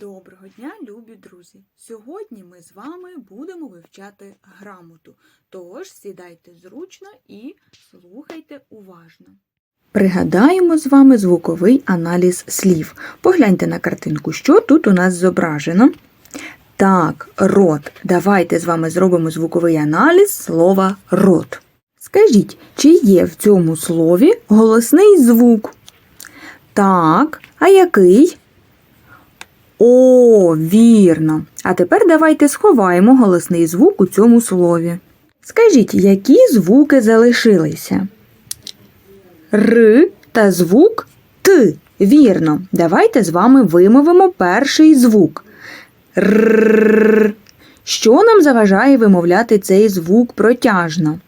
Доброго дня, любі друзі! Сьогодні ми з вами будемо вивчати грамоту. Тож сідайте зручно і слухайте уважно. Пригадаємо з вами звуковий аналіз слів. Погляньте на картинку, що тут у нас зображено. Так, рот. Давайте з вами зробимо звуковий аналіз слова рот. Скажіть, чи є в цьому слові голосний звук? Так, а який? О, вірно. А тепер давайте сховаємо голосний звук у цьому слові. Скажіть, які звуки залишилися? Р та звук Т. Вірно. Давайте з вами вимовимо перший звук. Р. Що нам заважає вимовляти цей звук протяжно?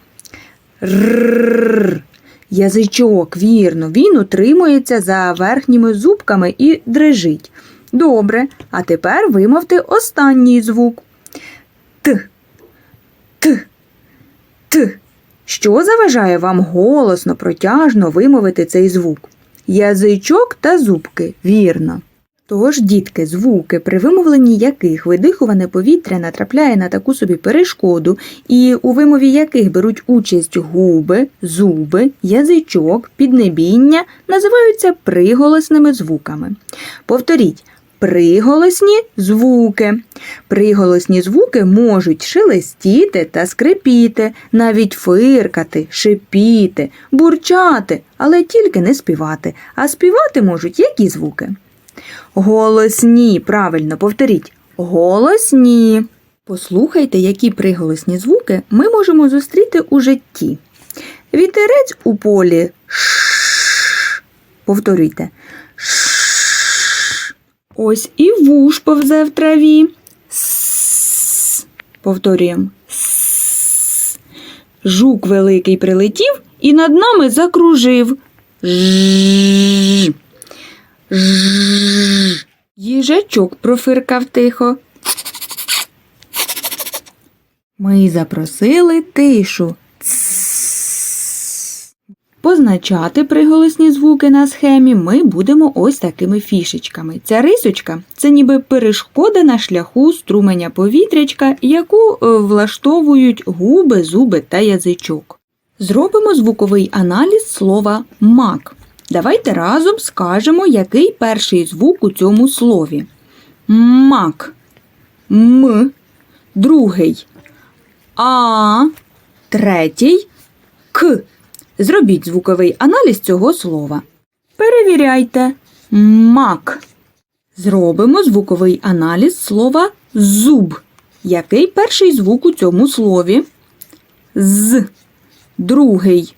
Р. Язичок, вірно, він утримується за верхніми зубками і дрижить. Добре, а тепер вимовте останній звук. Т. Т. Т. Що заважає вам голосно, протяжно вимовити цей звук? Язичок та зубки, вірно. Тож, дітки, звуки, при вимовленні яких видихуване повітря натрапляє на таку собі перешкоду, і у вимові яких беруть участь губи, зуби, язичок, піднебіння, називаються приголосними звуками. Повторіть. Приголосні звуки. Приголосні звуки можуть шелестіти та скрипіти, навіть фиркати, шипіти, бурчати, але тільки не співати. А співати можуть які звуки? Голосні, правильно повторіть. Голосні. Послухайте, які приголосні звуки ми можемо зустріти у житті. Вітерець у полі. Ш. Повторюйте. Ось і вуш повзе в траві. С. Повторюємо. С. Жук великий прилетів і над нами закружив. Ж. Їжачок профиркав тихо. Ми запросили тишу. Позначати приголосні звуки на схемі ми будемо ось такими фішечками. Ця рисочка це ніби перешкода на шляху струменя повітрячка, яку е, влаштовують губи, зуби та язичок. Зробимо звуковий аналіз слова мак. Давайте разом скажемо, який перший звук у цьому слові. Мак. М. Другий. А. Третій. К. Зробіть звуковий аналіз цього слова. Перевіряйте. Мак. Зробимо звуковий аналіз слова зуб. Який перший звук у цьому слові? З. Другий.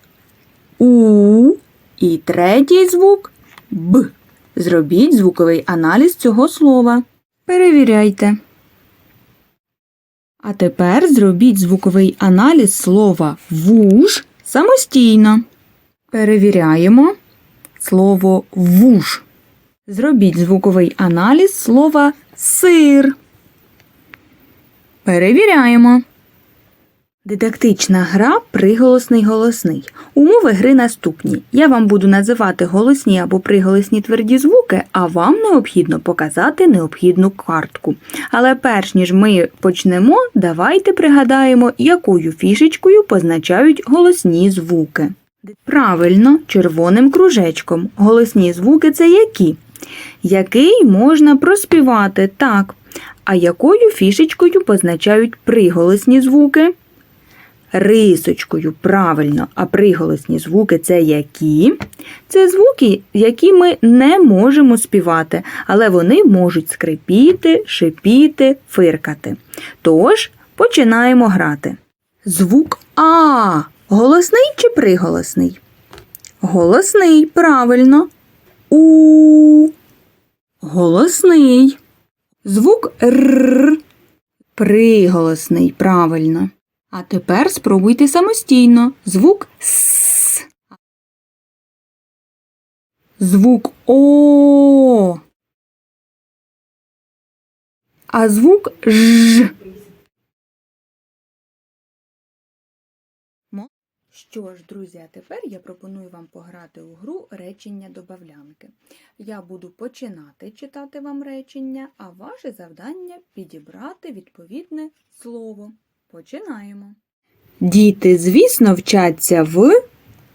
У. І третій звук Б. Зробіть звуковий аналіз цього слова. Перевіряйте. А тепер зробіть звуковий аналіз слова вуж самостійно. Перевіряємо слово вуж. Зробіть звуковий аналіз слова сир. Перевіряємо. Дидактична гра приголосний голосний. Умови гри наступні. Я вам буду називати голосні або приголосні тверді звуки, а вам необхідно показати необхідну картку. Але перш ніж ми почнемо, давайте пригадаємо, якою фішечкою позначають голосні звуки. Правильно, червоним кружечком. Голосні звуки це які? Який можна проспівати так. А якою фішечкою позначають приголосні звуки? Рисочкою. Правильно, а приголосні звуки це які? Це звуки, які ми не можемо співати, але вони можуть скрипіти, шипіти, фиркати. Тож, починаємо грати. Звук А. Голосний чи приголосний? Голосний, правильно. У. Голосний. Звук Р. Приголосний, правильно. А тепер спробуйте самостійно. Звук С. Звук О. А звук Ж. Що ж, друзі, а тепер я пропоную вам пограти у гру речення добавлянки. Я буду починати читати вам речення, а ваше завдання підібрати відповідне слово. Починаємо. Діти, звісно, вчаться в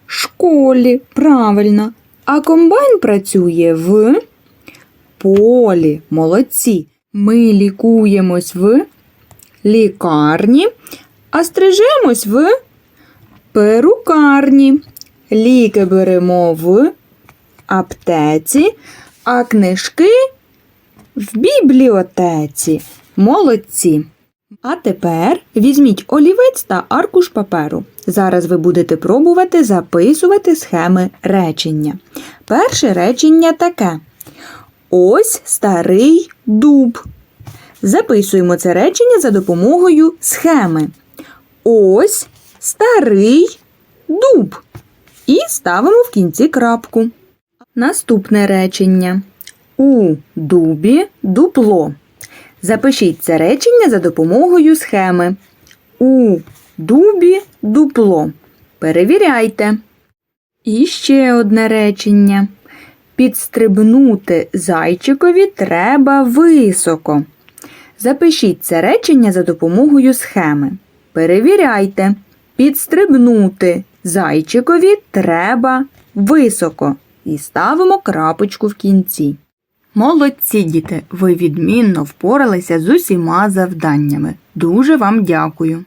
школі, правильно. А комбайн працює в полі. Молодці. Ми лікуємось в лікарні, а стрижемось в перукарні. Ліки беремо в аптеці, а книжки в бібліотеці. Молодці. А тепер візьміть олівець та аркуш паперу. Зараз ви будете пробувати записувати схеми речення. Перше речення таке: Ось старий дуб. Записуємо це речення за допомогою схеми. Ось старий дуб. І ставимо в кінці крапку. Наступне речення. У дубі дупло. Запишіть це речення за допомогою схеми. У дубі дупло. Перевіряйте. І ще одне речення. Підстрибнути зайчикові треба високо. Запишіть це речення за допомогою схеми. Перевіряйте. Підстрибнути зайчикові треба високо. І ставимо крапочку в кінці. Молодці, діти! Ви відмінно впоралися з усіма завданнями. Дуже вам дякую.